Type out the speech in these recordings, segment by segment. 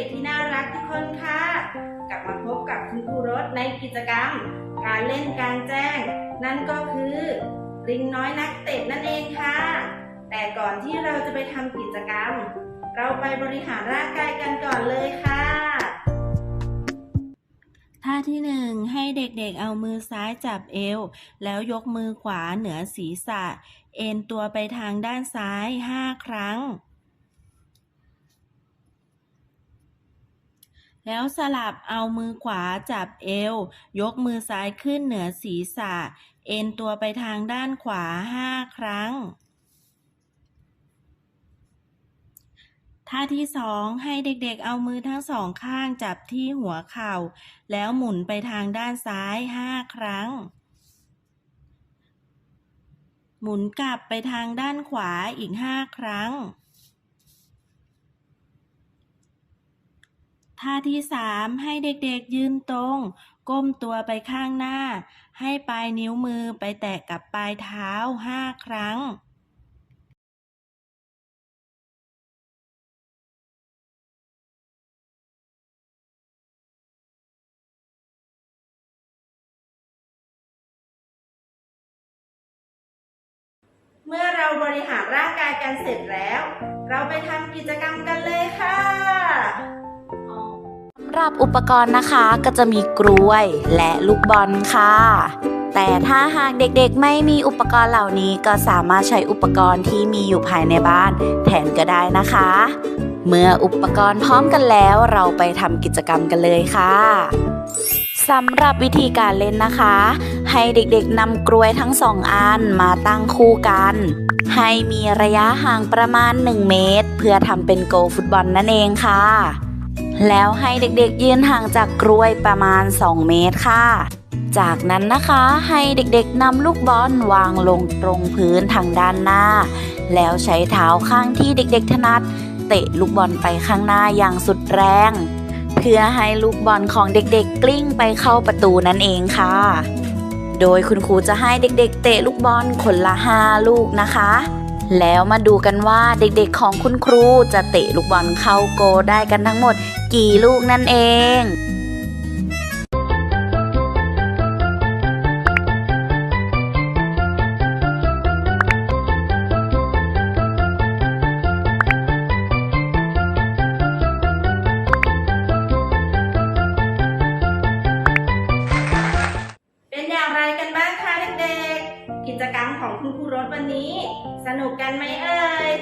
็กๆที่น่ารักทุกคนค่ะ กลับมาพบกับคุณครูรถในกิจกรรม การเล่นการแจ้ง นั่นก็คือลิงน้อยนักเตะนั่นเองค่ะ แต่ก่อนที่เราจะไปทำกิจกรรม เราไปบริหารร่างกายกันก่อนเลยค่ะท่าที่หนึ่งให้เด็กๆเอามือซ้ายจับเอว แล้วยกมือขวาเหนือศีรษะ เอ็นตัวไปทางด้านซ้าย 5 ครั้ง แล้วสลับเอามือขวาจับเอว ยกมือซ้ายขึ้นเหนือศีรษะ เอ็นตัวไปทางด้านขวา 5 ครั้ง ท่าที่สองให้เด็กๆเอามือทั้งสองข้างจับที่หัวเข่า แล้วหมุนไปทางด้านซ้าย 5 ครั้ง หมุนกลับไปทางด้านขวาอีก 5 ครั้ง ท่าที่สามให้เด็กๆยืนตรง ก้มตัวไปข้างหน้า ให้ปลายนิ้วมือไปแตะกับปลายเท้า 5 ครั้ง เมื่อเราบริหารร่างกายกันเสร็จแล้ว เราไปทำกิจกรรมกันเลยค่ะำหรับอุปกรณ์นะคะก็จะมีกล้วยและลูกบอลค่ะ แต่ถ้าหากเด็กๆไม่มีอุปกรณ์เหล่านี้ก็สามารถใช้อุปกรณ์ที่มีอยู่ภายในบ้านแทนก็ได้นะคะ เมื่ออุปกรณ์พร้อมกันแล้วเราไปทำกิจกรรมกันเลยค่ะสำหรับวิธีการเล่นนะคะ ให้เด็กๆนำกล้วยทั้งสองอันมาตั้งคู่กัน ให้มีระยะห่างประมาณ 1 เมตร เพื่อทำเป็นโกลฟุตบอลนั่นเองค่ะ แล้วให้เด็กๆยืนห่างจากกล้วยประมาณ 2 เมตรค่ะ จากนั้นนะคะให้เด็กๆนำลูกบอลวางลงตรงพื้นทางด้านหน้า แล้วใช้เท้าข้างที่เด็กๆถนัด เตะลูกบอลไปข้างหน้าอย่างสุดแรง เพื่อให้ลูกบอลของเด็กๆ กลิ้งไปเข้าประตูนั่นเองค่ะ โดยคุณครูจะให้เด็กๆ เตะลูกบอลคนละ 5 ลูกนะคะ แล้วมาดูกันว่าเด็กๆของคุณครูจะเตะลูกบอลเข้าโกได้กันทั้งหมดกี่ลูกนั่นเองเป็นอย่างไรกันบ้างคะเด็กๆกิจกรรมของคุณครูรถวันนี้ สนุกกันไหมเอ่ย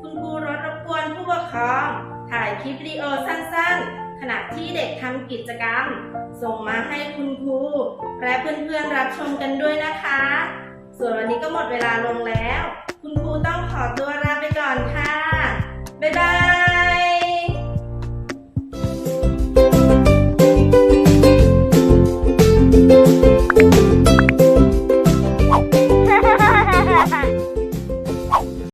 คุณครูรถรบกวนผู้ปกครองถ่ายคลิปวิดีโอสั้นๆ ขณะที่เด็กทำกิจกรรม ส่งมาให้คุณครู และเพื่อนๆรับชมกันด้วยนะคะ ส่วนวันนี้ก็หมดเวลาลงแล้ว คุณครูต้องขอตัวลา